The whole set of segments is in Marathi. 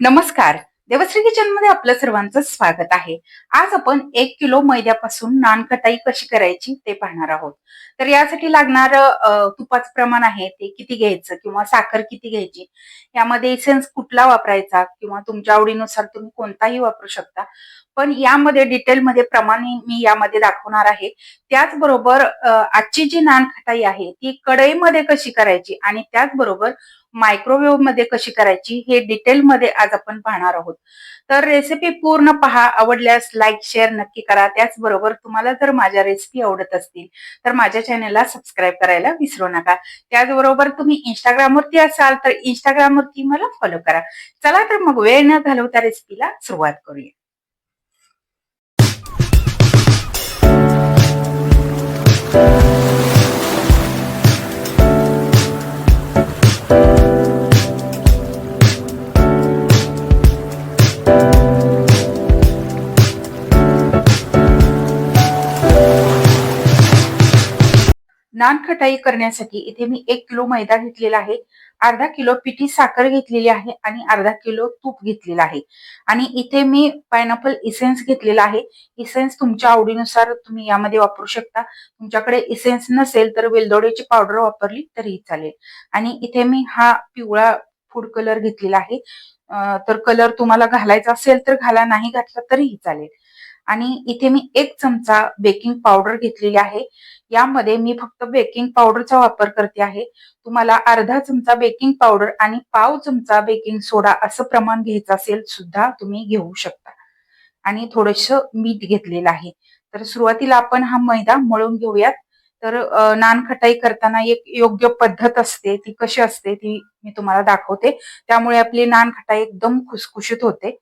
नमस्कार. देवश्री किचनमध्ये आपलं सर्वांचं स्वागत आहे. आज आपण एक किलो मैद्यापासून नानकटाई कशी करायची ते पाहणार आहोत. तर यासाठी लागणार तुपाचं प्रमाण आहे ते किती घ्यायचं किंवा साखर किती घ्यायची यामध्ये इसेन्स कुठला वापरायचा किंवा तुमच्या आवडीनुसार तुम्ही कोणताही वापरू शकता. पण यामध्ये डिटेलमध्ये प्रमाण मी यामध्ये दाखवणार आहे. त्याचबरोबर आजची जी नानखटाई आहे ती कढईमध्ये कशी करायची आणि त्याचबरोबर मायक्रोवेव्हमध्ये कशी करायची हे डिटेलमध्ये आज आपण पाहणार आहोत. तर रेसिपी पूर्ण पहा आवडल्यास लाईक शेअर नक्की करा. त्याचबरोबर तुम्हाला जर माझ्या रेसिपी आवडत असतील तर माझ्या चॅनेलला सबस्क्राईब करायला विसरू नका. त्याचबरोबर तुम्ही इंस्टाग्रामवरती असाल तर इंस्टाग्रामवरती मला फॉलो करा. चला तर मग वेळ न घालवता रेसिपीला सुरुवात करूया. खटाई करण्यासाठी इथे मी एक किलो मैदा घेतलेला आहे. अर्धा किलो पिठी साखर घेतलेली आहे आणि अर्धा किलो तूप घेतलेला आहे. आणि इथे मी पायनॅपल इसेन्स घेतलेला आहे. इसेन्स तुमच्या आवडीनुसार तुम्ही यामध्ये वापरू शकता. तुमच्याकडे इसेन्स नसेल तर वेलदोड्याची पावडर वापरली तरी चालेल. आणि इथे मी हा पिवळा फूड कलर घेतलेला आहे. तर कलर तुम्हाला घालायचा असेल तर घाला नाही घातला तरीही चालेल. आणि इथे मी एक चमचा बेकिंग पावडर घेतलेली आहे. यामध्ये मी फक्त बेकिंग पावडरचा वापर करते आहे. तुम्हाला अर्धा चमचा बेकिंग पावडर आणि पाव चमचा बेकिंग सोडा असं प्रमाण घ्यायचं असेल सुद्धा तुम्ही घेऊ शकता. आणि थोडस मीठ घेतलेलं आहे. तर सुरुवातीला आपण हा मैदा मळून घेऊयात. तर नानखटाई करताना एक योग्य पद्धत असते ती कशी असते ती मी तुम्हाला दाखवते. त्यामुळे आपली नानखटाई एकदम खुसखुशीत होते.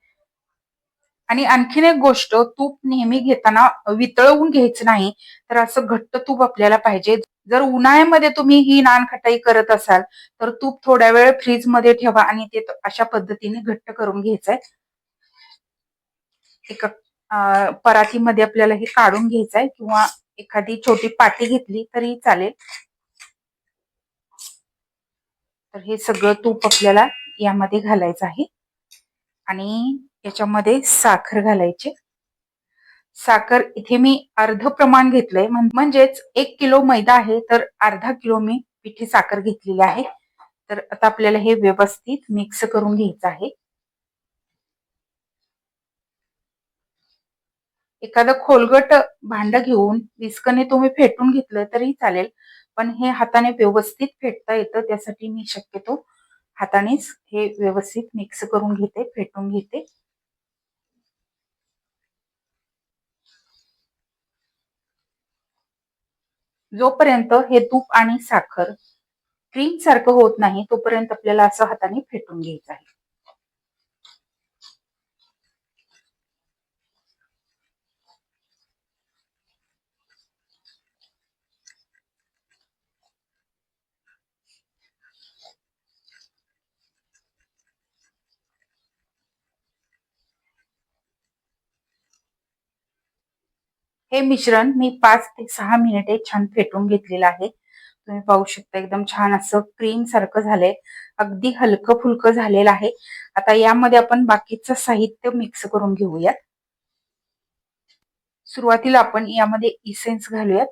आणि आणखीन एक गोष्ट तूप नेहमी घेताना वितळवून घ्यायचं नाही तर असं घट्ट तूप आपल्याला पाहिजे. जर उन्हाळ्यामध्ये तुम्ही ही नानखटाई करत असाल तर तूप थोड्या वेळ फ्रीजमध्ये ठेवा आणि ते अशा पद्धतीने घट्ट करून घ्यायचंय. एका परातीमध्ये आपल्याला हे काढून घ्यायचंय किंवा एखादी छोटी पाटी घेतली तरी चालेल. तर हे सगळं तूप आपल्याला यामध्ये घालायचं आहे. आणि याच्यामध्ये साखर घालायची. साखर इथे मी अर्ध प्रमाण घेतलंय. म्हणजेच एक किलो मैदा आहे तर अर्धा किलो मी पिठी साखर घेतलेली आहे. तर आता आपल्याला हे व्यवस्थित मिक्स करून घ्यायचं आहे. एखादं खोलगट भांड घेऊन विस्कने तुम्ही फेटून घेतलं तरी चालेल पण हे हाताने व्यवस्थित फेटता येतं त्यासाठी मी शक्यतो हातानेच हे व्यवस्थित मिक्स करून घेते फेटून घेते. जोपर्यंत हे तूप आणि साखर क्रीम सारखं होत नाही तोपर्यंत आपल्याला असं हाताने फेटून घ्यायचं आहे. हे मिश्रण मी पाच ते सहा मिनिटे छान फेटून घेतलेलं आहे. तुम्ही पाहू शकता एकदम छान असं क्रीम सारखं झालंय. अगदी हलकं फुलकं झालेलं आहे. आता यामध्ये आपण बाकीचं साहित्य मिक्स करून घेऊयात. सुरुवातीला आपण यामध्ये इसेन्स घालूयात.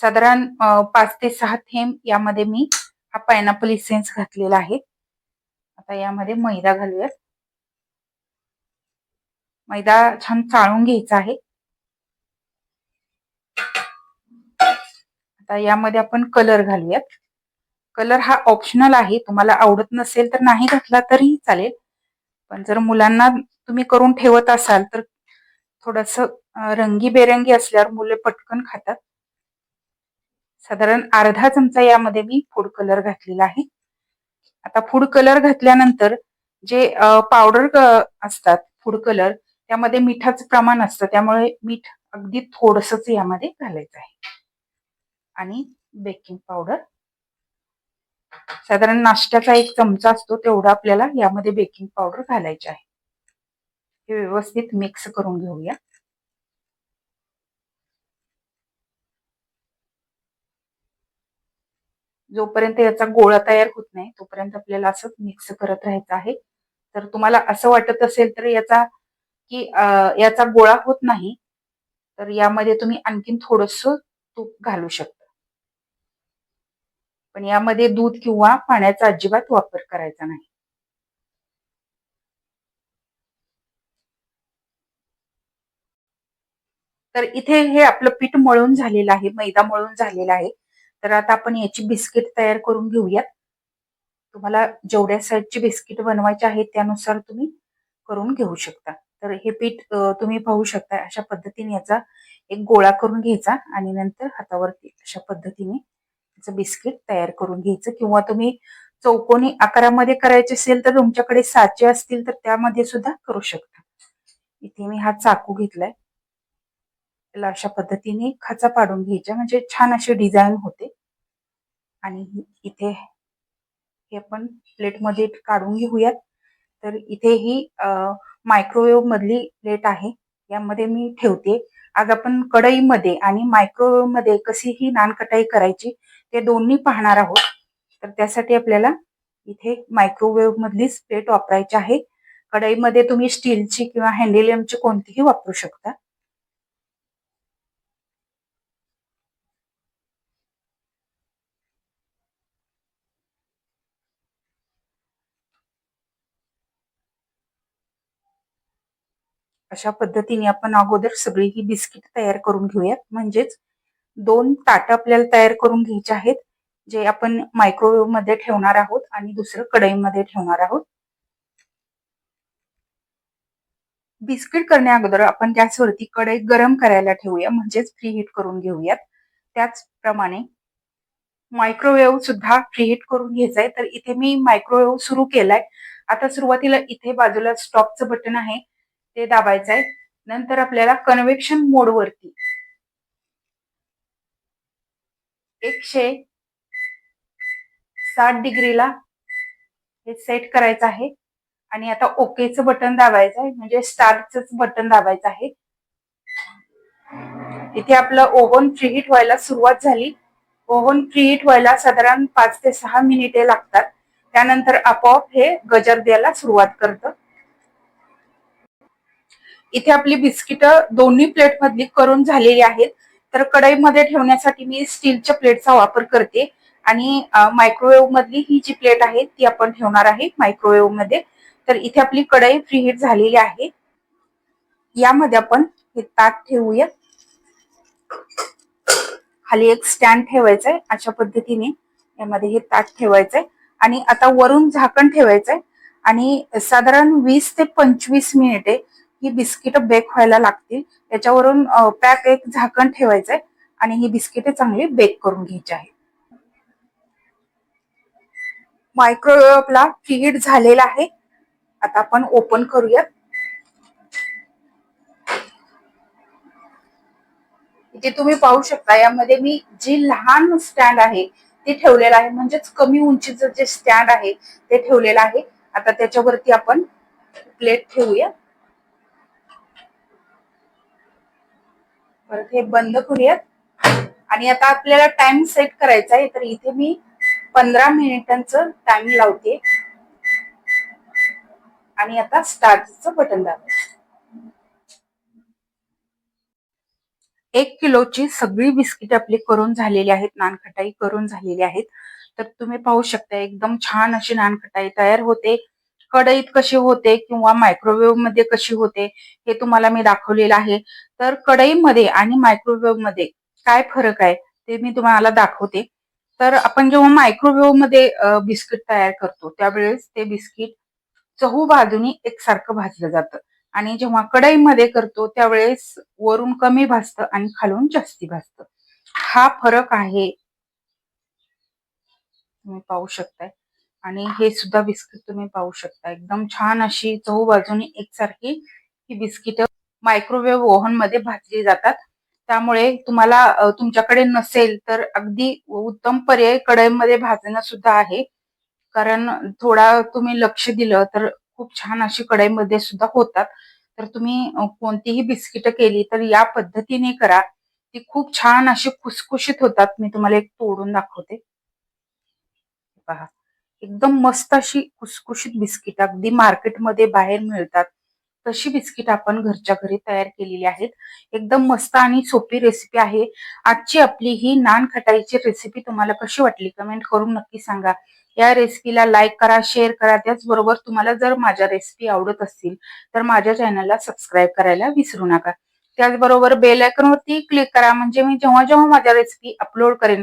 साधारण पाच ते सहा थेंब यामध्ये मी हा पायनॅपल इसेन्स घातलेला आहे. आता यामध्ये मैदा घालूयात. मैदा छान चाळून घ्यायचा आहे. आता यामध्ये आपण कलर घालूयात. कलर हा ऑप्शनल आहे. तुम्हाला आवडत नसेल तर नाही घातला तरीही चालेल. पण जर मुलांना तुम्ही करून ठेवत असाल तर थोडस रंगीबेरंगी असल्यावर मुले पटकन खातात. साधारण अर्धा चमचा यामध्ये मी फूड कलर घातलेला आहे. आता फूड कलर घातल्यानंतर जे पावडर असतात फूड कलर त्यामध्ये मिठाचं प्रमाण असतं. त्यामुळे मीठ अगदी थोडसच यामध्ये घालायचं आहे. आणि बेकिंग पावडर साधारण नाश्त्याचा एक चमचा असतो तेवढा आपल्याला यामध्ये बेकिंग पावडर घालायचे आहे. हे व्यवस्थित मिक्स करून घेऊया. जोपर्यंत याचा गोळा तयार होत नाही तोपर्यंत आपल्याला असं मिक्स करत राहायचं आहे. तर तुम्हाला असं वाटत असेल तर याचा की याचा गोळा होत नाही तर यामध्ये तुम्ही आणखीन थोडस तूप घालू शकता. पण यामध्ये दूध किंवा पाण्याचा अजिबात वापर करायचा नाही. तर इथे हे आपलं पीठ मळून झालेलं आहे मैदा मळून झालेला आहे. तर आता आपण याची बिस्किट तयार करून घेऊयात. तुम्हाला जेवढ्या साईजची बिस्किट बनवायचे आहेत त्यानुसार तुम्ही करून घेऊ शकता. तर हे पीठ तुम्ही पाहू शकता अशा पद्धतीने याचा एक गोळा करून घ्यायचा आणि नंतर हातावरती अशा पद्धतीने त्याचं बिस्किट तयार करून घ्यायचं किंवा तुम्ही चौकोनी आकारामध्ये करायचे असेल तर तुमच्याकडे साचे असतील तर त्यामध्ये सुद्धा करू शकता. इथे मी हा चाकू घेतलाय. त्याला अशा पद्धतीने खाचा पाडून घ्यायच्या म्हणजे छान अशी डिझाईन होते. आणि इथे हे आपण प्लेटमध्ये काढून घेऊयात. तर इथे ही मायक्रोवेव्ह मधली प्लेट आहे. यामध्ये मी ठेवते. आज आपण कढईमध्ये आणि मायक्रोवेव्हमध्ये कशी ही नानकटाई करायची ते दोन्ही पाहणार आहोत. तर त्यासाठी आपल्याला इथे मायक्रोवेव्ह मधलीच प्लेट वापरायची आहे. कढईमध्ये तुम्ही स्टीलची किंवा हँडिलियमची कोणतीही वापरू शकता. अशा पद्धतीने आपण अगोदर सगळी ही बिस्किट तयार करून घेऊयात. म्हणजेच दोन ताट आपल्याला तयार करून घ्यायचे आहेत जे आपण मायक्रोवेव्हमध्ये ठेवणार आहोत आणि दुसरं कढईमध्ये ठेवणार आहोत. बिस्किट करण्या अगोदर आपण गॅसवरती कढई गरम करायला ठेवूया म्हणजेच फ्री करून घेऊयात. त्याचप्रमाणे मायक्रोवेव्ह सुद्धा फ्री करून घ्यायचा आहे तर इथे मी मायक्रोवेव्ह सुरू केलाय. आता सुरुवातीला इथे बाजूला स्टॉपचं बटन आहे ते दाबायचं आहे नंतर आपल्याला कन्व्हेक्शन मोड एकशे साठ डिग्रीला हे सेट करायचं आहे. आणि आता ओकेचं बटन दाबायचं आहे. म्हणजे स्टार्टच बटन दाबायचं आहे. इथे आपलं ओव्हन फ्रीहीट व्हायला सुरुवात झाली. ओव्हन फ्रीहीट व्हायला साधारण पाच ते सहा मिनिटे लागतात. त्यानंतर आपोआप हे गजर द्यायला सुरुवात करतं. इथे आपली बिस्किट दोन्ही प्लेट मधली करून झालेली आहेत. तर कढईमध्ये ठेवण्यासाठी मी स्टीलच्या प्लेटचा वापर करते. आणि मायक्रोवेव्ह मधली ही जी प्लेट आहे ती आपण ठेवणार आहे मायक्रोवेव्हमध्ये. तर इथे आपली कढई फ्रीहीट झालेली आहे. यामध्ये आपण हे ताट ठेवूया. खाली एक स्टँड ठेवायचा आहे अशा पद्धतीने यामध्ये हे ताट ठेवायचंय. आणि आता वरून झाकण ठेवायचंय. आणि साधारण वीस ते पंचवीस मिनिटे ही बिस्किट बेक व्हायला लागतील. त्याच्यावरून पॅक एक झाकण ठेवायचंय आणि ही बिस्किट चांगली बेक करून घ्यायची आहे मायक्रोवेव्ह आपला फ्रीहीट झालेला आहे. आता आपण ओपन करूयात. इथे तुम्ही पाहू शकता यामध्ये मी जी लहान स्टँड आहे ते ठेवलेलं आहे. म्हणजेच कमी उंचीचं जे स्टँड आहे ते ठेवलेलं आहे. आता त्याच्यावरती आपण प्लेट ठेवूया परत हे बंद करूयात. आणि आता आपल्याला टाइम सेट करायचा आहे तर इथे मी पंधरा मिनिटांचं टाइम लावते. आणि आता स्टार्टचं बटन दाबायचं एक किलोची सगळी बिस्किट आपली करून झालेली आहेत नानखटाई करून झालेली आहेत. तर तुम्ही पाहू शकता एकदम छान अशी नानखटाई तयार होते. कढईत कशी होते किंवा मायक्रोवेव्हमध्ये कशी होते हे तुम्हाला मी दाखवलेलं आहे. तर कढईमध्ये आणि मायक्रोवेव्हमध्ये काय फरक आहे ते मी तुम्हाला दाखवते. तर आपण जेव्हा मायक्रोवेव्हमध्ये बिस्किट तयार करतो त्यावेळेस ते बिस्किट चहू बाजूनी एकसारखं भाजलं जातं. आणि जेव्हा कढईमध्ये करतो त्यावेळेस वरून कमी भाजतं आणि खालून जास्ती भाजतं. हा फरक आहे. तुम्ही पाहू शकताय. आणि हे सुद्धा बिस्किट तुम्ही पाहू शकता. एकदम छान अशी चहू बाजूनी एकसारखी ही बिस्किट मायक्रोवेव्ह ओव्हनमध्ये भाजली जातात. त्यामुळे तुम्हाला तुमच्याकडे नसेल तर अगदी उत्तम पर्याय कढईमध्ये भाजणं सुद्धा आहे. कारण थोडा तुम्ही लक्ष दिलं तर खूप छान अशी कढईमध्ये सुद्धा होतात. तर तुम्ही कोणतीही बिस्किट केली तर या पद्धतीने करा. ती खूप छान अशी खुसखुशीत होतात. मी तुम्हाला एक तोडून दाखवते. पहा. एकदम मस्त अशी कुसकुशीत बिस्किट अगदी मार्केटमध्ये बाहेर मिळतात. तशी बिस्किट आपण घरच्या घरी तयार केलेली आहेत. एकदम मस्त आणि सोपी रेसिपी आहे. आजची आपली ही नान खटाईची रेसिपी तुम्हाला कशी वाटली कमेंट करून नक्की सांगा. या रेसिपीला लाईक करा शेअर करा. त्याचबरोबर तुम्हाला जर माझ्या रेसिपी आवडत असतील तर माझ्या चॅनलला सबस्क्राईब करायला विसरू नका. त्याचबरोबर बेल वरती क्लिक करा. म्हणजे मी जेव्हा जेव्हा माझ्या रेसिपी अपलोड करेन